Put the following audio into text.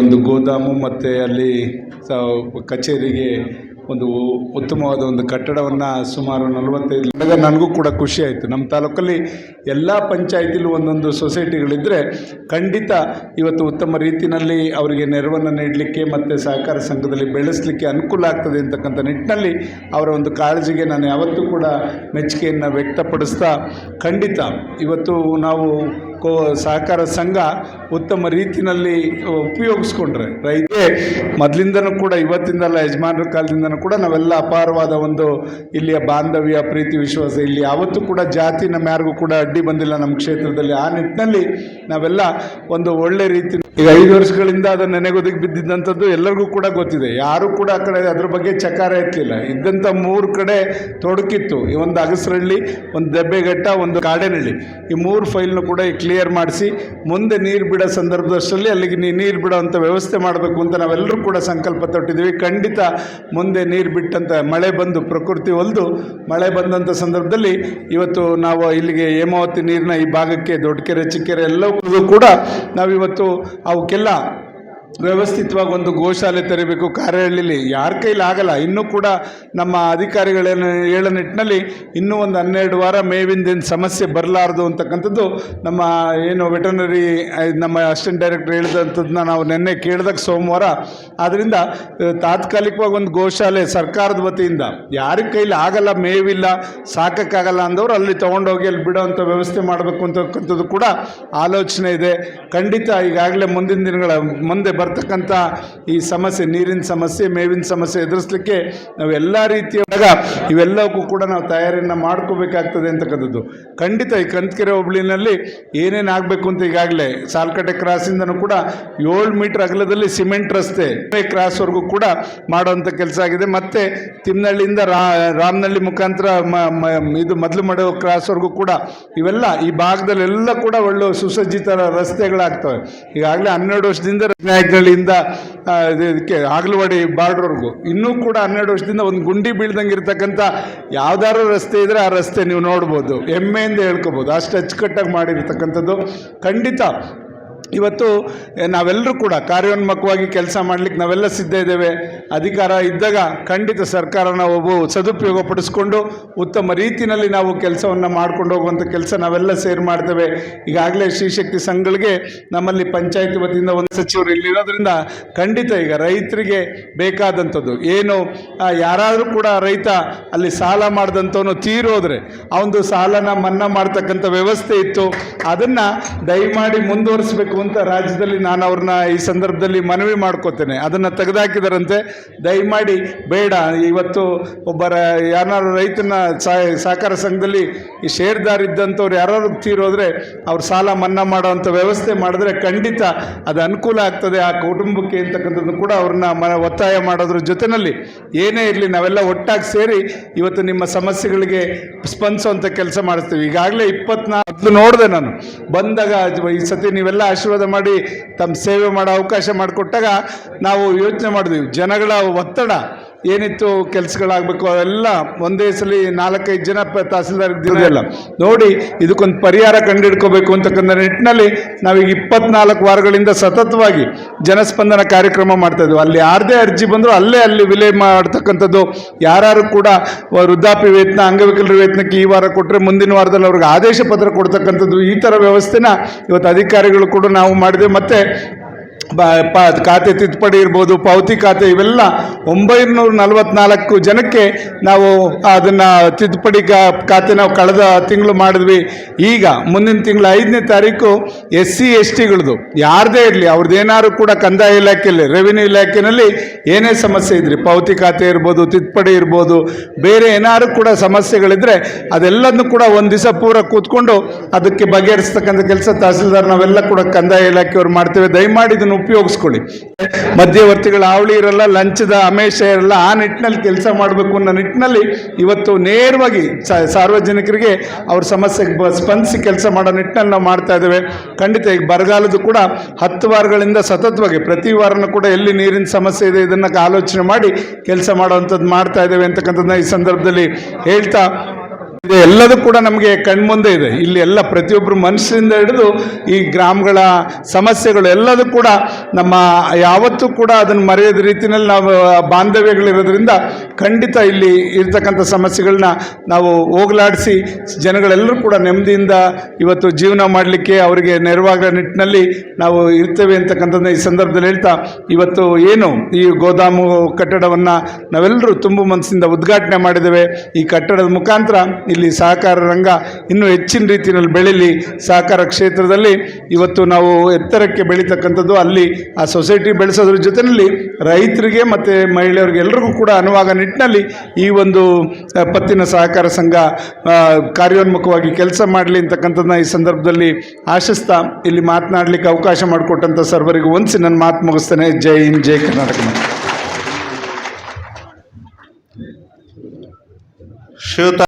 ಒಂದು ಗೋದಾಮು ಮತ್ತು ಅಲ್ಲಿ ಸ, ಕಚೇರಿಗೆ ಒಂದು ಉತ್ತಮವಾದ ಒಂದು ಕಟ್ಟಡವನ್ನು ಸುಮಾರು ನಲವತ್ತೈದು ನನಗೂ ಕೂಡ ಖುಷಿ ಆಯಿತು. ನಮ್ಮ ತಾಲೂಕಲ್ಲಿ ಎಲ್ಲ ಪಂಚಾಯತಿಲೂ ಒಂದೊಂದು ಸೊಸೈಟಿಗಳಿದ್ದರೆ ಖಂಡಿತ ಇವತ್ತು ಉತ್ತಮ ರೀತಿಯಲ್ಲಿ ಅವರಿಗೆ ನೆರವನ್ನು ನೀಡಲಿಕ್ಕೆ ಮತ್ತು ಸಹಕಾರ ಸಂಘದಲ್ಲಿ ಬೆಳೆಸಲಿಕ್ಕೆ ಅನುಕೂಲ ಆಗ್ತದೆ ಅಂತಕ್ಕಂಥ ನಿಟ್ಟಿನಲ್ಲಿ ಅವರ ಒಂದು ಕಾಳಜಿಗೆ ನಾನು ಯಾವತ್ತೂ ಕೂಡ ಮೆಚ್ಚುಗೆಯನ್ನು ವ್ಯಕ್ತಪಡಿಸ್ತಾ ಖಂಡಿತ ಇವತ್ತು ನಾವು ಕೋ ಸಹಕಾರ ಸಂಘ ಉತ್ತಮ ರೀತಿಯಲ್ಲಿ ಉಪಯೋಗಿಸ್ಕೊಂಡ್ರೆ. ರೈತರಿಗೆ ಮೊದಲಿಂದನೂ ಕೂಡ ಇವತ್ತಿಂದಲ್ಲ ಯಜಮಾನರ ಕಾಲದಿಂದನೂ ಕೂಡ ನಾವೆಲ್ಲ ಅಪಾರವಾದ ಒಂದು ಇಲ್ಲಿಯ ಬಾಂಧವ್ಯ, ಪ್ರೀತಿ, ವಿಶ್ವಾಸ, ಇಲ್ಲಿ ಯಾವತ್ತೂ ಕೂಡ ಜಾತಿ ನಮ್ಮ ಯಾರಿಗೂ ಕೂಡ ಅಡ್ಡಿ ಬಂದಿಲ್ಲ ನಮ್ಮ ಕ್ಷೇತ್ರದಲ್ಲಿ. ಆ ನಿಟ್ಟಿನಲ್ಲಿ ನಾವೆಲ್ಲ ಒಂದು ಒಳ್ಳೆ ರೀತಿ ಈಗ ಐದು ವರ್ಷಗಳಿಂದ ಅದು ನೆನೆಗೊದಗಿ ಬಿದ್ದಿದ್ದಂಥದ್ದು ಎಲ್ಲರಿಗೂ ಕೂಡ ಗೊತ್ತಿದೆ. ಯಾರು ಕೂಡ ಆ ಕಡೆ ಅದ್ರ ಬಗ್ಗೆ ಚಕಾರ ಎತ್ತಲಿಲ್ಲ. ಇದ್ದಂಥ ಮೂರು ಕಡೆ ತೊಡಕಿತ್ತು. ಈ ಒಂದು ಅಗಸರಳ್ಳಿ ಒಂದು ದೆಬ್ಬೆಘಟ್ಟ, ಒಂದು ಕಾಡೆನಳ್ಳಿ ಈ ಮೂರು ಫೈಲ್ನು ಕೂಡ ಕ್ಲಿಯರ್ ಮಾಡಿಸಿ, ಮುಂದೆ ನೀರು ಬಿಡೋ ಸಂದರ್ಭದಷ್ಟರಲ್ಲಿ ಅಲ್ಲಿಗೆ ನೀರು ಬಿಡೋ ವ್ಯವಸ್ಥೆ ಮಾಡಬೇಕು ಅಂತ ನಾವೆಲ್ಲರೂ ಕೂಡ ಸಂಕಲ್ಪ ತೊಟ್ಟಿದ್ದೀವಿ. ಖಂಡಿತ ಮುಂದೆ ನೀರು ಬಿಟ್ಟಂಥ ಮಳೆ ಬಂದು ಪ್ರಕೃತಿ ಒಲ್ದು, ಮಳೆ ಬಂದಂಥ ಸಂದರ್ಭದಲ್ಲಿ ಇವತ್ತು ನಾವು ಇಲ್ಲಿಗೆ ಹೇಮಾವತಿ ನೀರಿನ ಈ ಭಾಗಕ್ಕೆ, ದೊಡ್ಡಕೆರೆ, ಚಿಕ್ಕೆರೆ ಎಲ್ಲವೂ ಕೂಡ ನಾವಿವತ್ತು ಅವಕ್ಕೆಲ್ಲ ವ್ಯವಸ್ಥಿತವಾಗಿ ಒಂದು ಗೋಶಾಲೆ ತೆರಿಬೇಕು ಕಾರ್ಯಹಳ್ಳಿಲಿ ಯಾರ ಕೈಲಿ ಆಗಲ್ಲ. ಇನ್ನೂ ಕೂಡ ನಮ್ಮ ಅಧಿಕಾರಿಗಳೇನು ಹೇಳೋ ನಿಟ್ಟಿನಲ್ಲಿ ಇನ್ನೂ ಒಂದು ಹನ್ನೆರಡು ವಾರ ಮೇವಿಂದೇನು ಸಮಸ್ಯೆ ಬರಲಾರ್ದು ಅಂತಕ್ಕಂಥದ್ದು ನಮ್ಮ ಏನು ವೆಟರ್ನರಿ ನಮ್ಮ ಅಸಿಸ್ಟೆಂಟ್ ಡೈರೆಕ್ಟರ್ ಹೇಳಿದಂಥದ್ದನ್ನ ನಾವು ನಿನ್ನೆ ಕೇಳಿದಾಗ ಸೋಮವಾರ. ಆದ್ದರಿಂದ ತಾತ್ಕಾಲಿಕವಾಗಿ ಒಂದು ಗೋಶಾಲೆ ಸರ್ಕಾರದ ವತಿಯಿಂದ ಯಾರ ಕೈಲಿ ಆಗಲ್ಲ, ಮೇವಿಲ್ಲ, ಸಾಕಕ್ಕಾಗಲ್ಲ ಅಂದವರು ಅಲ್ಲಿ ತೊಗೊಂಡೋಗಿ ಅಲ್ಲಿ ಬಿಡೋವಂಥ ವ್ಯವಸ್ಥೆ ಮಾಡಬೇಕು ಅಂತಕ್ಕಂಥದ್ದು ಕೂಡ ಆಲೋಚನೆ ಇದೆ. ಖಂಡಿತ ಈಗಾಗಲೇ ಮುಂದಿನ ದಿನಗಳ ಮುಂದೆ ಬರ್ತಕ್ಕಂಥ ಈ ಸಮಸ್ಯೆ, ನೀರಿನ ಸಮಸ್ಯೆ, ಮೇವಿನ ಸಮಸ್ಯೆ ಎದುರಿಸಲಿಕ್ಕೆ ನಾವು ಎಲ್ಲ ರೀತಿಯಾಗ ಇವೆಲ್ಲವಕ್ಕೂ ಕೂಡ ನಾವು ತಯಾರಿಯನ್ನು ಮಾಡ್ಕೋಬೇಕಾಗ್ತದೆ ಅಂತಕ್ಕಂಥದ್ದು. ಖಂಡಿತ ಈ ಕಂತಕೆರೆ ಹೋಬಳಿನಲ್ಲಿ ಏನೇನು ಆಗಬೇಕು ಅಂತ ಈಗಾಗಲೇ ಸಾಲ್ಕಟ್ಟೆ ಕ್ರಾಸಿಂದನೂ ಕೂಡ ಏಳು ಮೀಟರ್ ಅಗಲದಲ್ಲಿ ಸಿಮೆಂಟ್ ರಸ್ತೆ ಕ್ರಾಸ್ವರೆಗೂ ಕೂಡ ಮಾಡುವಂಥ ಕೆಲಸ ಆಗಿದೆ. ಮತ್ತು ತಿಮ್ನಹಳ್ಳಿಯಿಂದ ರಾ ರಾಮನಹಳ್ಳಿ ಮುಖಾಂತರ ಇದು ಮೊದಲು ಮಾಡೋ ಕ್ರಾಸ್ವರೆಗೂ ಕೂಡ ಇವೆಲ್ಲ ಈ ಭಾಗದಲ್ಲೆಲ್ಲ ಕೂಡ ಒಳ್ಳೆ ಸುಸಜ್ಜಿತ ರಸ್ತೆಗಳಾಗ್ತವೆ. ಈಗಾಗಲೇ ಹನ್ನೆರಡು ವರ್ಷದಿಂದ ಇದು- ಇದಕ್ಕೆ ಹಾಗಲವಾಡಿ ಬಾರ್ಡ್ರವರೆಗೂ. ಇನ್ನೂ ಕೂಡ ಹನ್ನೆರಡು ವರ್ಷದಿಂದ ಒಂದು ಗುಂಡಿ ಬೀಳ್ದಂಗೆ ಇರ್ತಕ್ಕಂಥ ಯಾವ್ದಾದ್ರು ರಸ್ತೆ ಇದ್ದರೆ ಆ ರಸ್ತೆ ನೀವು ನೋಡ್ಬೋದು. ಹೆಮ್ಮೆಯಿಂದ ಹೇಳ್ಕೊಬೋದು. ಅಷ್ಟು ಅಚ್ಚುಕಟ್ಟಾಗಿ ಮಾಡಿರ್ತಕ್ಕಂಥದ್ದು ಖಂಡಿತ. ಇವತ್ತು ನಾವೆಲ್ಲರೂ ಕೂಡ ಕಾರ್ಯೋನ್ಮುಖವಾಗಿ ಕೆಲಸ ಮಾಡಲಿಕ್ಕೆ ನಾವೆಲ್ಲ ಸಿದ್ಧ ಇದ್ದೇವೆ. ಅಧಿಕಾರ ಇದ್ದಾಗ ಖಂಡಿತ ಸರ್ಕಾರನ ಒಬ್ಬ ಸದುಪಯೋಗ ಪಡಿಸ್ಕೊಂಡು ಉತ್ತಮ ರೀತಿಯಲ್ಲಿ ನಾವು ಕೆಲಸವನ್ನು ಮಾಡ್ಕೊಂಡು ಹೋಗುವಂಥ ಕೆಲಸ ನಾವೆಲ್ಲ ಸೇರ್ ಮಾಡ್ತೇವೆ. ಈಗಾಗಲೇ ಶ್ರೀಶಕ್ತಿ ಸಂಘಗಳಿಗೆ ನಮ್ಮಲ್ಲಿ ಪಂಚಾಯತ್ ವತಿಯಿಂದ ಒಂದು ಸಚಿವರು ಇಲ್ಲಿರೋದ್ರಿಂದ ಖಂಡಿತ ಈಗ ರೈತರಿಗೆ ಬೇಕಾದಂಥದ್ದು. ಏನು ಯಾರಾದರೂ ಕೂಡ ರೈತ ಅಲ್ಲಿ ಸಾಲ ಮಾಡಿದಂಥವನು ತೀರೋದ್ರೆ ಅವನದು ಸಾಲನ ಮನ್ನಾ ಮಾಡ್ತಕ್ಕಂಥ ವ್ಯವಸ್ಥೆ ಇತ್ತು. ಅದನ್ನು ದಯಮಾಡಿ ಮುಂದುವರಿಸಬೇಕು ಅಂತ ರಾಜ್ಯದಲ್ಲಿ ನಾನು ಅವ್ರನ್ನ ಈ ಸಂದರ್ಭದಲ್ಲಿ ಮನವಿ ಮಾಡ್ಕೋತೇನೆ. ಅದನ್ನು ತೆಗೆದುಹಾಕಿದರಂತೆ ದಯಮಾಡಿ ಬೇಡ. ಇವತ್ತು ಒಬ್ಬರ ಯಾರು ರೈತನ ಸಹ- ಸಹಕಾರ ಸಂಘದಲ್ಲಿ ಈ ಶೇರ್ದಾರ್ ಇದ್ದಂಥವ್ರು ಯಾರು ತೀರೋದ್ರೆ ಅವ್ರು ಸಾಲ ಮನ್ನಾ ಮಾಡೋವಂಥ ವ್ಯವಸ್ಥೆ ಮಾಡಿದ್ರೆ ಖಂಡಿತ ಅದು ಅನುಕೂಲ ಆಗ್ತದೆ. ಆ ಕುಟುಂಬಕ್ಕೆ ಅಂತಕ್ಕಂಥದ್ದು ಕೂಡ ಅವ್ರನ್ನ ಮ ಒತ್ತಾಯ ಮಾಡೋದ್ರ ಜೊತೆಯಲ್ಲಿ ಏನೇ ಇರಲಿ ನಾವೆಲ್ಲ ಒಟ್ಟಾಗಿ ಸೇರಿ ಇವತ್ತು ನಿಮ್ಮ ಸಮಸ್ಯೆಗಳಿಗೆ ಸ್ಪಂದಿಸುವಂಥ ಕೆಲಸ ಮಾಡಿಸ್ತೀವಿ. ಈಗಾಗಲೇ ಇಪ್ಪತ್ನಾಲ್ಕು ನೋಡಿದೆ ನಾನು. ಬಂದಾಗ ಈ ಸತಿ ನೀವೆಲ್ಲ ಆಶೀರ್ವಾದ ಮಾಡಿ ತಮ್ಮ ಸೇವೆ ಮಾಡೋ ಅವಕಾಶ ಮಾಡಿಕೊಟ್ಟಾಗ ನಾವು ಯೋಚನೆ ಮಾಡಿದ್ವಿ. ಜನಗಳ ಒತ್ತಡ ಏನಿತ್ತು ಕೆಲಸಗಳಾಗಬೇಕು ಅವೆಲ್ಲ ಒಂದೇ ಸಲ ನಾಲ್ಕೈದು ಜನ ತಹಸೀಲ್ದಾರ್ ಇದ್ದಿರಲಿಲ್ಲ ನೋಡಿ ಇದಕ್ಕೊಂದು ಪರಿಹಾರ ಕಂಡುಹಿಡ್ಕೋಬೇಕು ಅಂತಕ್ಕಂಥ ನಿಟ್ಟಿನಲ್ಲಿ ನಾವೀಗ ಇಪ್ಪತ್ನಾಲ್ಕು ವಾರಗಳಿಂದ ಸತತವಾಗಿ ಜನಸ್ಪಂದನ ಕಾರ್ಯಕ್ರಮ ಮಾಡ್ತಾ ಇದ್ವಿ. ಅಲ್ಲಿ ಯಾರದೇ ಅರ್ಜಿ ಬಂದರೂ ಅಲ್ಲೇ ಅಲ್ಲಿ ವಿಲೇ ಮಾಡ್ತಕ್ಕಂಥದ್ದು. ಯಾರು ಕೂಡ ವೃದ್ಧಾಪ್ಯ ವೇತನ ಅಂಗವಿಕಲರ ವೇತನಕ್ಕೆ ಈ ವಾರ ಕೊಟ್ಟರೆ ಮುಂದಿನ ವಾರದಲ್ಲಿ ಅವ್ರಿಗೆ ಆದೇಶ ಪತ್ರ ಕೊಡ್ತಕ್ಕಂಥದ್ದು ಈ ಥರ ವ್ಯವಸ್ಥೆನ ಇವತ್ತು ಅಧಿಕಾರಿಗಳು ಕೂಡ ನಾವು ಮಾಡಿದೆ ಮತ್ತು ಖಾತೆ ತಿದ್ದುಪಡಿ ಇರ್ಬೋದು, ಪಾವತಿ ಖಾತೆ ಇವೆಲ್ಲ ಒಂಬೈನೂರ ನಲವತ್ನಾಲ್ಕು ಜನಕ್ಕೆ ನಾವು ಅದನ್ನು ತಿದ್ದುಪಡಿ ಖಾತೆ ನಾವು ಕಳೆದ ತಿಂಗಳು ಮಾಡಿದ್ವಿ. ಈಗ ಮುಂದಿನ ತಿಂಗಳು ಐದನೇ ತಾರೀಕು ಎಸ್ ಸಿ ಎಸ್ ಟಿಗಳದು ಯಾರದೇ ಇರಲಿ ಅವ್ರದ್ದು ಏನಾದ್ರು ಕೂಡ ಕಂದಾಯ ಇಲಾಖೆಯಲ್ಲಿ ರೆವಿನ್ಯೂ ಇಲಾಖೆಯಲ್ಲಿ ಏನೇ ಸಮಸ್ಯೆ ಇದ್ರಿ, ಪಾವತಿ ಖಾತೆ ಇರ್ಬೋದು, ತಿದ್ದುಪಡಿ ಇರ್ಬೋದು, ಬೇರೆ ಏನಾದ್ರು ಕೂಡ ಸಮಸ್ಯೆಗಳಿದ್ರೆ ಅದೆಲ್ಲದನ್ನು ಕೂಡ ಒಂದು ದಿವಸ ಪೂರ ಕೂತ್ಕೊಂಡು ಅದಕ್ಕೆ ಬಗೆಹರಿಸ್ತಕ್ಕಂಥ ಕೆಲಸ ತಹಸೀಲ್ದಾರ್ ನಾವೆಲ್ಲ ಕೂಡ ಕಂದಾಯ ಇಲಾಖೆಯವರು ಮಾಡ್ತೇವೆ. ದಯಮಾಡಿ ಇದನ್ನು ಉಪಯೋಗಿಸ್ಕೊಳ್ಳಿ. ಮಧ್ಯವರ್ತಿಗಳ ಆವಳಿ ಇರಲ್ಲ, ಲಂಚದ ಅಮೇಶ ಇರಲ್ಲ, ಆ ನಿಟ್ಟಿನಲ್ಲಿ ಕೆಲಸ ಮಾಡಬೇಕು ಅನ್ನೋ ನಿಟ್ಟಿನಲ್ಲಿ ಇವತ್ತು ನೇರವಾಗಿ ಸಾರ್ವಜನಿಕರಿಗೆ ಅವ್ರ ಸಮಸ್ಯೆಗೆ ಸ್ಪಂದಿಸಿ ಕೆಲಸ ಮಾಡೋ ನಿಟ್ಟಿನಲ್ಲಿ ನಾವು ಮಾಡ್ತಾ ಇದ್ದೇವೆ. ಖಂಡಿತ ಈಗ ಬರಗಾಲದ್ದು ಕೂಡ ಹತ್ತು ವಾರಗಳಿಂದ ಸತತವಾಗಿ, ಪ್ರತಿ ವಾರನೂ ಕೂಡ ಎಲ್ಲಿ ನೀರಿನ ಸಮಸ್ಯೆ ಇದೆ ಇದನ್ನು ಆಲೋಚನೆ ಮಾಡಿ ಕೆಲಸ ಮಾಡುವಂಥದ್ದು ಮಾಡ್ತಾ ಇದ್ದೇವೆ ಅಂತಕ್ಕಂಥದ್ದನ್ನ ಈ ಸಂದರ್ಭದಲ್ಲಿ ಹೇಳ್ತಾ ಎಲ್ಲದೂ ಕೂಡ ನಮಗೆ ಕಣ್ಮುಂದೆ ಇದೆ. ಇಲ್ಲಿ ಎಲ್ಲ ಪ್ರತಿಯೊಬ್ಬರು ಮನಸ್ಸಿಂದ ಹಿಡಿದು ಈ ಗ್ರಾಮಗಳ ಸಮಸ್ಯೆಗಳು ಎಲ್ಲದೂ ಕೂಡ ನಮ್ಮ ಯಾವತ್ತೂ ಕೂಡ ಅದನ್ನು ಮರೆಯದ ರೀತಿಯಲ್ಲಿ ನಾವು ಬಾಂಧವ್ಯಗಳಿರೋದ್ರಿಂದ ಖಂಡಿತ ಇಲ್ಲಿ ಇರ್ತಕ್ಕಂಥ ಸಮಸ್ಯೆಗಳನ್ನ ನಾವು ಹೋಗಲಾಡಿಸಿ ಜನಗಳೆಲ್ಲರೂ ಕೂಡ ನೆಮ್ಮದಿಯಿಂದ ಇವತ್ತು ಜೀವನ ಮಾಡಲಿಕ್ಕೆ ಅವರಿಗೆ ನೆರವಾಗೋ ನಿಟ್ಟಿನಲ್ಲಿ ನಾವು ಇರ್ತೇವೆ ಅಂತಕ್ಕಂಥದ್ದನ್ನ ಈ ಸಂದರ್ಭದಲ್ಲಿ ಹೇಳ್ತಾ, ಇವತ್ತು ಏನು ಈ ಗೋದಾಮು ಕಟ್ಟಡವನ್ನು ನಾವೆಲ್ಲರೂ ತುಂಬ ಮನಸ್ಸಿಂದ ಉದ್ಘಾಟನೆ ಮಾಡಿದ್ದೇವೆ. ಈ ಕಟ್ಟಡದ ಮುಖಾಂತರ ಇಲ್ಲಿ ಸಹಕಾರ ರಂಗ ಇನ್ನೂ ಹೆಚ್ಚಿನ ರೀತಿಯಲ್ಲಿ ಬೆಳೀಲಿ ಸಹಕಾರ ಕ್ಷೇತ್ರದಲ್ಲಿ ಇವತ್ತು ನಾವು ಎತ್ತರಕ್ಕೆ ಬೆಳೀತಕ್ಕಂಥದ್ದು ಅಲ್ಲಿ ಆ ಸೊಸೈಟಿ ಬೆಳೆಸೋದ್ರ ಜೊತೆಯಲ್ಲಿ ರೈತರಿಗೆ ಮತ್ತು ಮಹಿಳೆಯರಿಗೆ ಎಲ್ರಿಗೂ ಕೂಡ ಅನುವಾಗ ನಿಟ್ಟಿನಲ್ಲಿ ಈ ಒಂದು ಪತ್ತಿನ ಸಹಕಾರ ಸಂಘ ಕಾರ್ಯೋನ್ಮುಖವಾಗಿ ಕೆಲಸ ಮಾಡಲಿ ಅಂತಕ್ಕಂಥದ್ದನ್ನ ಈ ಸಂದರ್ಭದಲ್ಲಿ ಆಶಿಸ್ತಾ ಇಲ್ಲಿ ಮಾತನಾಡಲಿಕ್ಕೆ ಅವಕಾಶ ಮಾಡಿಕೊಟ್ಟಂಥ ಸರ್ವರಿಗೂ ಒಂದ್ಸಿ ನನ್ನ ಮಾತು ಮುಗಿಸ್ತೇನೆ. ಜೈ ಹಿಂದ್, ಜೈ ಕರ್ನಾಟಕ. ಶಿವತ